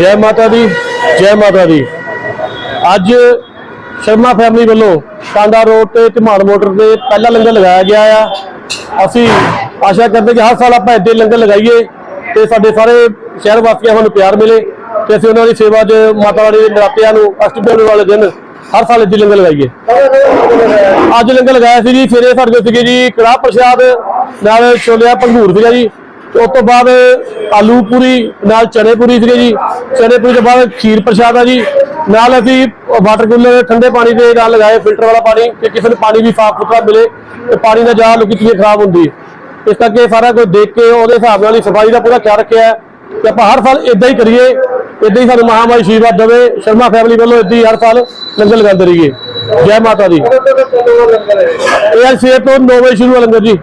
ਜੈ ਮਾਤਾ ਦੀ, ਜੈ ਮਾਤਾ ਦੀ। ਅੱਜ ਸ਼ਰਮਾ ਫੈਮਿਲੀ ਵੱਲੋਂ ਕਾਂਡਾ ਰੋਡ ਤੇ ਧਮਾਨ ਮੋਟਰ ਤੇ ਪਹਿਲਾ ਲੰਗਰ ਲਗਾਇਆ ਗਿਆ ਆ। ਅਸੀਂ ਆਸ਼ਾ ਕਰਦੇ ਕਿ ਹਰ ਸਾਲ ਆਪਾਂ ਇੱਦਾਂ ਲੰਗਰ ਲਗਾਈਏ ਤੇ ਸਾਡੇ ਸਾਰੇ ਸ਼ਹਿਰ ਵਾਸੀਆਂ ਨੂੰ ਪਿਆਰ ਮਿਲੇ ਤੇ ਅਸੀਂ ਉਹਨਾਂ ਦੀ ਸੇਵਾ 'ਚ ਮਾਤਾ ਰਾਣੀ ਦੇ ਨਰਾਤਿਆਂ ਨੂੰ ਅਸ਼ਟਮੀ ਵਾਲੇ ਦਿਨ ਹਰ ਸਾਲ ਇੱਦਾਂ ਲੰਗਰ ਲਗਾਈਏ। ਅੱਜ ਲੰਗਰ ਲਗਾਇਆ ਸੀ ਜੀ, ਸਵੇਰੇ ਸਾਡੇ ਕੋਲ ਸੀਗੇ ਜੀ ਕੜਾਹ ਪ੍ਰਸ਼ਾਦ, ਨਾਲ ਛੋਲਿਆਂ ਭੰਗੂਰ ਸੀਗਾ ਜੀ। ਉਸ ਤੋਂ ਬਾਅਦ ਆਲੂ ਪੂਰੀ ਨਾਲ ਚਨੇ ਪੂਰੀ ਸੀਗੇ ਜੀ। ਚਨੇ ਪੂਰੀ ਤੋਂ ਬਾਅਦ ਖੀਰ ਪ੍ਰਸ਼ਾਦ ਆ ਜੀ। ਨਾਲ ਅਸੀਂ ਵਾਟਰ ਕੂਲਰ ਠੰਡੇ ਪਾਣੀ ਦੇ ਨਾਲ ਲਗਾਏ ਫਿਲਟਰ ਵਾਲਾ ਪਾਣੀ ਕਿ ਕਿਸੇ ਨੂੰ ਪਾਣੀ ਵੀ ਸਾਫ਼ ਸੁਥਰਾ ਮਿਲੇ ਤੇ ਪਾਣੀ ਦਾ ਜਾ ਲੋਕੀ ਚੀਜ਼ ਖਰਾਬ ਹੁੰਦੀ। ਇਸ ਕਰਕੇ ਸਾਰਾ ਕੁਝ ਦੇਖ ਕੇ ਉਹਦੇ ਹਿਸਾਬ ਨਾਲ ਹੀ ਸਫ਼ਾਈ ਦਾ ਪੂਰਾ ਖਿਆਲ ਰੱਖਿਆ ਹੈ ਕਿ ਆਪਾਂ ਹਰ ਸਾਲ ਇਦਾਂ ਹੀ ਕਰੀਏ ਇਦਾਂ ਹੀ ਸਾਨੂੰ ਮਹਾਮਾਰੀ ਆਸ਼ੀਰਵਾਦ ਦੇਵੇ। ਸ਼ਰਮਾ ਫੈਮਿਲੀ ਵੱਲੋਂ ਇਦਾਂ ਹੀ ਹਰ ਸਾਲ ਲੰਗਰ ਲਗਾਉਂਦੇ ਰਹੀਏ। ਜੈ ਮਾਤਾ ਦੀ। ਇਹ ਅੱਜ ਸਵੇਰ ਤੋਂ 9 ਵਜੇ ਸ਼ੁਰੂ ਹੋ ਲੰਗਰ ਜੀ।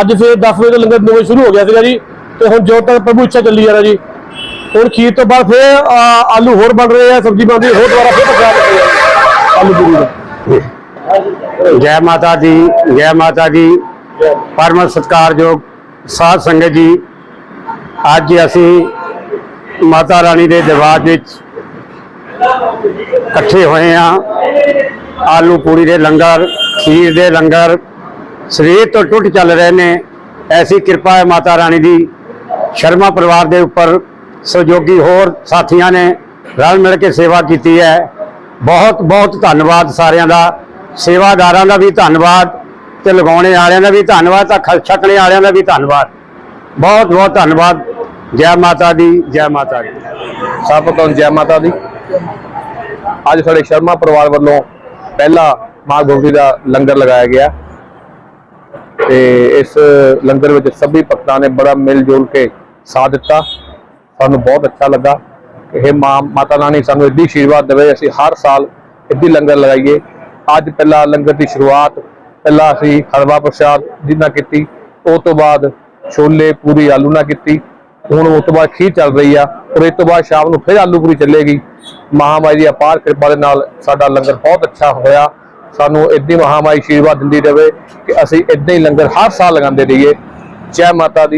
ਅੱਜ ਸਵੇਰ 10 ਵਜੇ ਤੋਂ ਲੰਗਰ 9 ਵਜੇ ਸ਼ੁਰੂ ਹੋ ਗਿਆ ਸੀਗਾ ਜੀ, ਤੇ ਹੁਣ ਜੋ ਤੱਕ ਪ੍ਰਭੂ ਇੱਛਾ ਚੱਲੀ ਜਾਣਾ ਜੀ। ਹੁਣ ਖੀਰ ਤੋਂ ਬਾਅਦ ਫਿਰ ਆਲੂ ਹੋਰ ਬਣ ਰਹੇ ਆ, ਸਬਜ਼ੀ ਬਣ ਰਹੀ ਹੋਰ ਦੁਬਾਰਾ ਫਿਰ ਪਕਾ ਰਹੇ ਆ। ਆਲੂ ਪੂਰੀ ਦਾ। ਜੈ ਮਾਤਾ ਦੀ, ਜੈ ਮਾਤਾ ਦੀ ਪਰਮ ਸਤਿਕਾਰਯੋਗ ਸਾਧ ਸੰਗਤ ਜੀ, ਅੱਜ ਅਸੀਂ ਮਾਤਾ ਰਾਣੀ ਦੇ ਦਰਬਾਰ ਵਿੱਚ ਇਕੱਠੇ ਹੋਏ ਆ ਆਲੂ ਪੂਰੀ ਦੇ ਲੰਗਰ, ਖੀਰ ਦੇ ਲੰਗਰ ਸਰੀਰ ਤੋਂ ਟੁੱਟ ਚੱਲ ਰਹੇ ਨੇ, ਐਸੀ ਕਿਰਪਾ ਹੈ ਮਾਤਾ ਰਾਣੀ ਦੀ। ਸ਼ਰਮਾ ਪਰਿਵਾਰ ਦੇ ਉੱਪਰ ਸਹਿਯੋਗੀ ਹੋਰ ਸਾਥੀਆਂ ਨੇ ਰਲ ਮਿਲ ਕੇ ਸੇਵਾ ਕੀਤੀ ਹੈ। ਬਹੁਤ ਬਹੁਤ ਧੰਨਵਾਦ ਸਾਰਿਆਂ ਦਾ। ਸੇਵਾਦਾਰਾਂ ਦਾ ਵੀ ਧੰਨਵਾਦ ਤੇ ਲਗਾਉਣੇ ਵਾਲਿਆਂ ਦਾ ਵੀ ਧੰਨਵਾਦ, ਤਾਂ ਖ- ਛਕਣੇ ਵਾਲਿਆਂ ਦਾ ਵੀ ਧੰਨਵਾਦ। ਬਹੁਤ ਬਹੁਤ ਧੰਨਵਾਦ। ਜੈ ਮਾਤਾ ਦੀ, ਜੈ ਮਾਤਾ ਦੀ। ਸਭ ਤੋਂ ਜੈ ਮਾਤਾ ਦੀ। ਅੱਜ ਸਾਡੇ ਸ਼ਰਮਾ ਪਰਿਵਾਰ ਵੱਲੋਂ ਪਹਿਲਾ ਮਾਂ ਗੋਬੀ ਦਾ ਲੰਗਰ ਲਗਾਇਆ ਗਿਆ। ਤੇ ਇਸ ਲੰਗਰ ਵਿੱਚ ਸਭੀ ਭਗਤਾਂ ਨੇ ਬੜਾ ਮਿਲ ਜੁਲ ਕੇ ਸਾਥ ਦਿੱਤਾ। ਸਾਨੂੰ ਬਹੁਤ ਅੱਛਾ ਲੱਗਾ। ਕਿ ਇਹ ਮਾਂ, ਮਾਤਾ ਰਾਣੀ ਸਾਨੂੰ ਇੱਦੀ ਆਸ਼ੀਰਵਾਦ ਦੇਵੇ, ਅਸੀਂ ਹਰ ਸਾਲ ਇੱਦੀ ਲੰਗਰ ਲਗਾਈਏ। ਅੱਜ ਪਹਿਲਾ ਲੰਗਰ ਦੀ ਸ਼ੁਰੂਆਤ, ਪਹਿਲਾਂ ਅਸੀਂ ਹਲਵਾ ਪ੍ਰਸ਼ਾਦ ਦੀ ਕੀਤੀ ਉਸ ਤੋਂ ਬਾਅਦ ਛੋਲੇ ਪੂਰੀ ਆਲੂ ਨਾਲ ਕੀਤੀ। ਹੁਣ ਉਸ ਤੋਂ ਬਾਅਦ ਖੀਰ ਚੱਲ ਰਹੀ ਆ ਔਰ ਇਸ ਤੋਂ ਬਾਅਦ ਸ਼ਾਮ ਨੂੰ ਫਿਰ ਆਲੂ ਪੂਰੀ ਚੱਲੇਗੀ। ਮਹਾਮਾਰੀ ਦੀ ਅਪਾਰ ਕਿਰਪਾ ਦੇ ਨਾਲ ਸਾਡਾ ਲੰਗਰ ਬਹੁਤ ਅੱਛਾ ਹੋਇਆ। ਸਾਨੂੰ ਇੱਦਾਂ ਮਹਾਮਾਰੀ ਆਸ਼ੀਰਵਾਦ ਦਿੰਦੀ ਰਹੇ ਕਿ ਅਸੀਂ ਇੱਦਾਂ ਹੀ ਲੰਗਰ ਹਰ ਸਾਲ ਲਗਾਉਂਦੇ ਰਹੀਏ। ਜੈ ਮਾਤਾ ਦੀ।